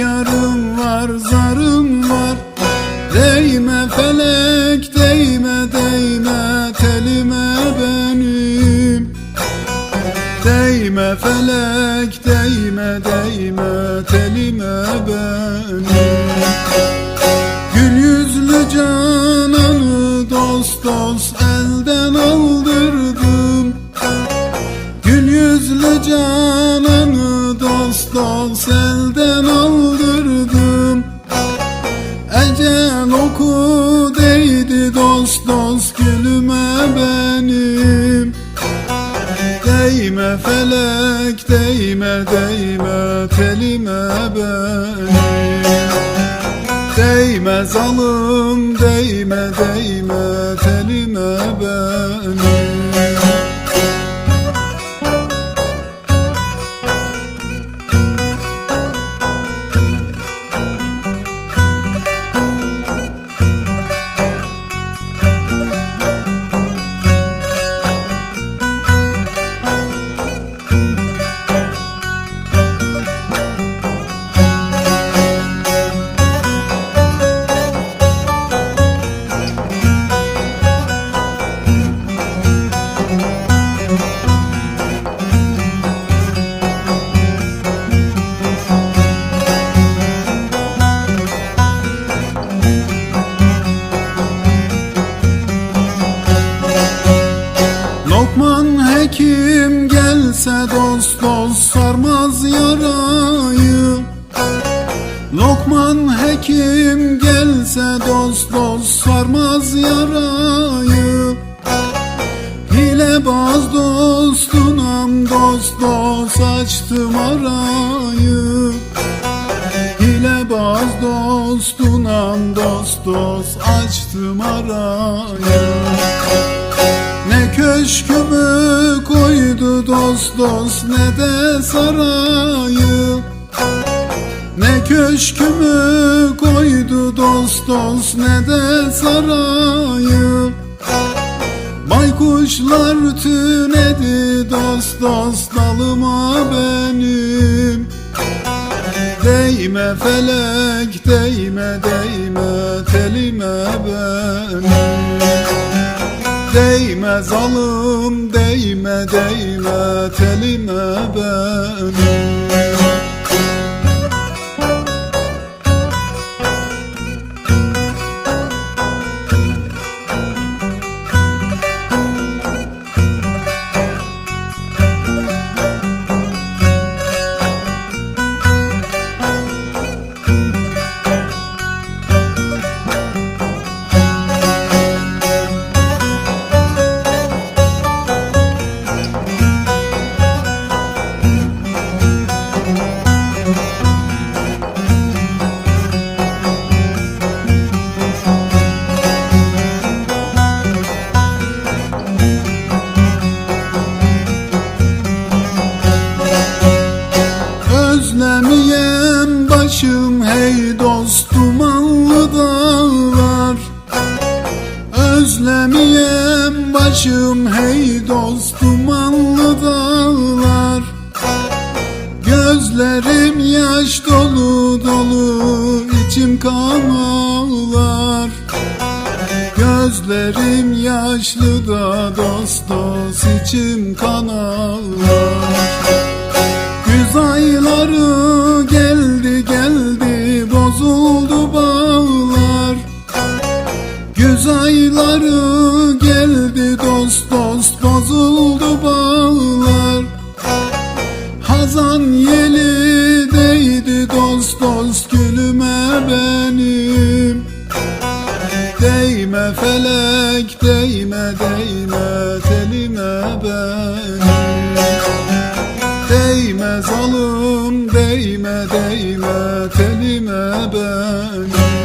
efkarım var, zarım var. Değme felek, değme, değme telime benim. Değme felek, değme, değme telime benim. Gül yüzlü cananı dost dost Değme felek değme değme telime benim Değme zalım değme değme telime benim Hekim gelse dost dost sarmaz yarayı. Lokman hekim gelse dost dost sarmaz yarayı. Hilebaz dostunam dost dost açtım arayı. Hilebaz dostunam dost dost açtım arayı köşkümü koydu dost dost ne de sarayı. Ne köşkümü koydu dost dost ne de sarayı. Baykuşlar tünedi dost dost dalıma benim. Değme felek değme değme telime benim Değme zalım değme değme telime benim Özlemiyem başım hey dostum allı dağlar. Özlemiyem başım hey dostum allı dağlar. Gözlerim yaş dolu dolu içim kan ağlar. Gözlerim yaşlı da dost dost içim kan ağlar geldi dost dost bozuldu bağlar. Hazan yeli değdi dost dost gülüme benim. Değme felek değme değme telime benim. Değme zalım değme değme telime benim